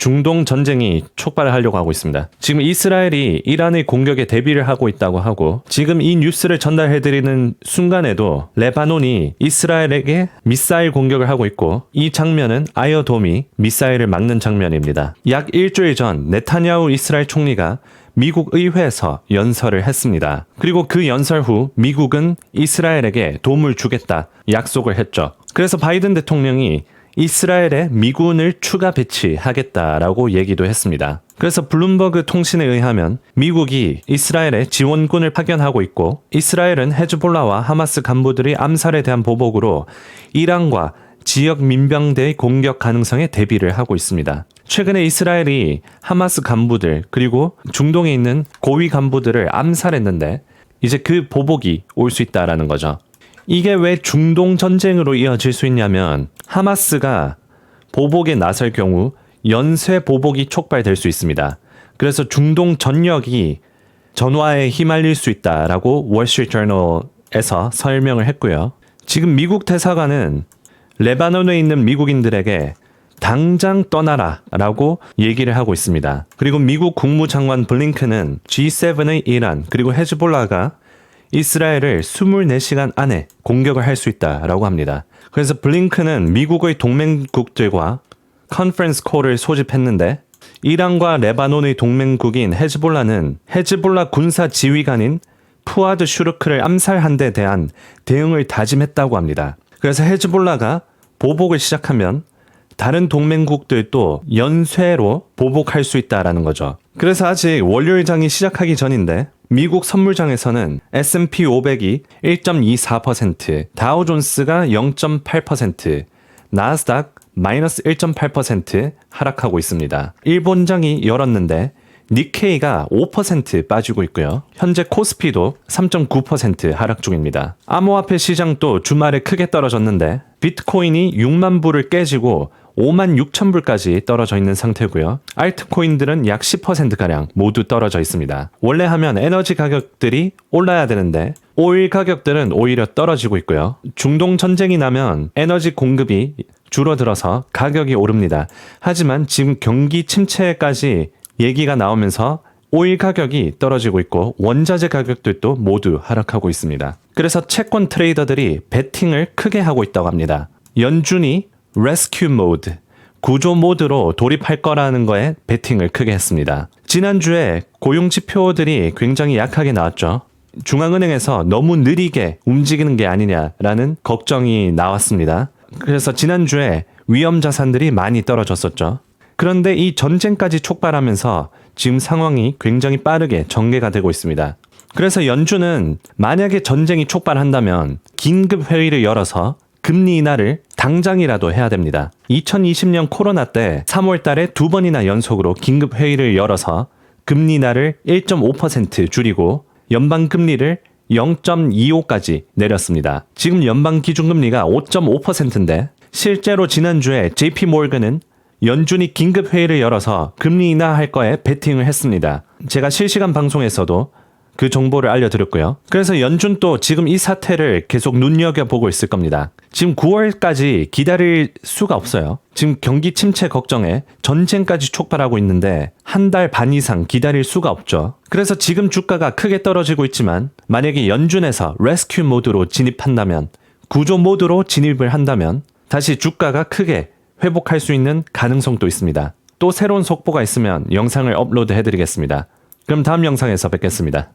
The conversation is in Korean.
중동 전쟁이 촉발을 하려고 하고 있습니다. 지금 이스라엘이 이란의 공격에 대비를 하고 있다고 하고 지금 이 뉴스를 전달해드리는 순간에도 레바논이 이스라엘에게 미사일 공격을 하고 있고 이 장면은 아이어돔이 미사일을 막는 장면입니다. 약 일주일 전 네타냐후 이스라엘 총리가 미국 의회에서 연설을 했습니다. 그리고 그 연설 후 미국은 이스라엘에게 도움을 주겠다 약속을 했죠. 그래서 바이든 대통령이 이스라엘에 미군을 추가 배치하겠다라고 얘기도 했습니다. 그래서 블룸버그 통신에 의하면 미국이 이스라엘에 지원군을 파견하고 있고 이스라엘은 헤즈볼라와 하마스 간부들의 암살에 대한 보복으로 이란과 지역 민병대의 공격 가능성에 대비를 하고 있습니다. 최근에 이스라엘이 하마스 간부들 그리고 중동에 있는 고위 간부들을 암살했는데 이제 그 보복이 올 수 있다라는 거죠. 이게 왜 중동 전쟁으로 이어질 수 있냐면 하마스가 보복에 나설 경우 연쇄 보복이 촉발될 수 있습니다. 그래서 중동 전역이 전화에 휘말릴 수 있다라고 월스트리트저널에서 설명을 했고요. 지금 미국 대사관은 레바논에 있는 미국인들에게 당장 떠나라라고 얘기를 하고 있습니다. 그리고 미국 국무장관 블링크는 G7의 이란 그리고 헤즈볼라가 이스라엘을 24시간 안에 공격을 할 수 있다라고 합니다. 그래서 블링크는 미국의 동맹국들과 컨퍼런스 콜을 소집했는데 이란과 레바논의 동맹국인 헤즈볼라는 헤즈볼라 군사 지휘관인 푸아드 슈르크를 암살한 데 대한 대응을 다짐했다고 합니다. 그래서 헤즈볼라가 보복을 시작하면 다른 동맹국들도 연쇄로 보복할 수 있다라는 거죠. 그래서 아직 월요일장이 시작하기 전인데 미국 선물장에서는 S&P 500이 1.24%, 다우존스가 0.8%, 나스닥 마이너스 1.8% 하락하고 있습니다. 일본장이 열었는데 니케이가 5% 빠지고 있고요. 현재 코스피도 3.9% 하락 중입니다. 암호화폐 시장도 주말에 크게 떨어졌는데 비트코인이 6만 불을 깨지고 5만 6천 불까지 떨어져 있는 상태고요. 알트코인들은 약 10%가량 모두 떨어져 있습니다. 원래 하면 에너지 가격들이 올라야 되는데 오일 가격들은 오히려 떨어지고 있고요. 중동 전쟁이 나면 에너지 공급이 줄어들어서 가격이 오릅니다. 하지만 지금 경기 침체까지 얘기가 나오면서 오일 가격이 떨어지고 있고 원자재 가격들도 모두 하락하고 있습니다. 그래서 채권 트레이더들이 베팅을 크게 하고 있다고 합니다. 연준이 레스큐 모드, 구조 모드로 돌입할 거라는 거에 베팅을 크게 했습니다. 지난주에 고용 지표들이 굉장히 약하게 나왔죠. 중앙은행에서 너무 느리게 움직이는 게 아니냐라는 걱정이 나왔습니다. 그래서 지난주에 위험 자산들이 많이 떨어졌었죠. 그런데 이 전쟁까지 촉발하면서 지금 상황이 굉장히 빠르게 전개가 되고 있습니다. 그래서 연준은 만약에 전쟁이 촉발한다면 긴급 회의를 열어서 금리 인하를 당장이라도 해야 됩니다. 2020년 코로나 때 3월 달에 두 번이나 연속으로 긴급 회의를 열어서 금리 인하를 1.5% 줄이고 연방 금리를 0.25까지 내렸습니다. 지금 연방 기준금리가 5.5%인데 실제로 지난주에 JP 모건은 연준이 긴급 회의를 열어서 금리 인하할 거에 베팅을 했습니다. 제가 실시간 방송에서도 그 정보를 알려드렸고요. 그래서 연준 또 지금 이 사태를 계속 눈여겨보고 있을 겁니다. 지금 9월까지 기다릴 수가 없어요. 지금 경기 침체 걱정에 전쟁까지 촉발하고 있는데 한 달 반 이상 기다릴 수가 없죠. 그래서 지금 주가가 크게 떨어지고 있지만 만약에 연준에서 레스큐 모드로 진입한다면 구조 모드로 진입을 한다면 다시 주가가 크게 회복할 수 있는 가능성도 있습니다. 또 새로운 속보가 있으면 영상을 업로드 해드리겠습니다. 그럼 다음 영상에서 뵙겠습니다.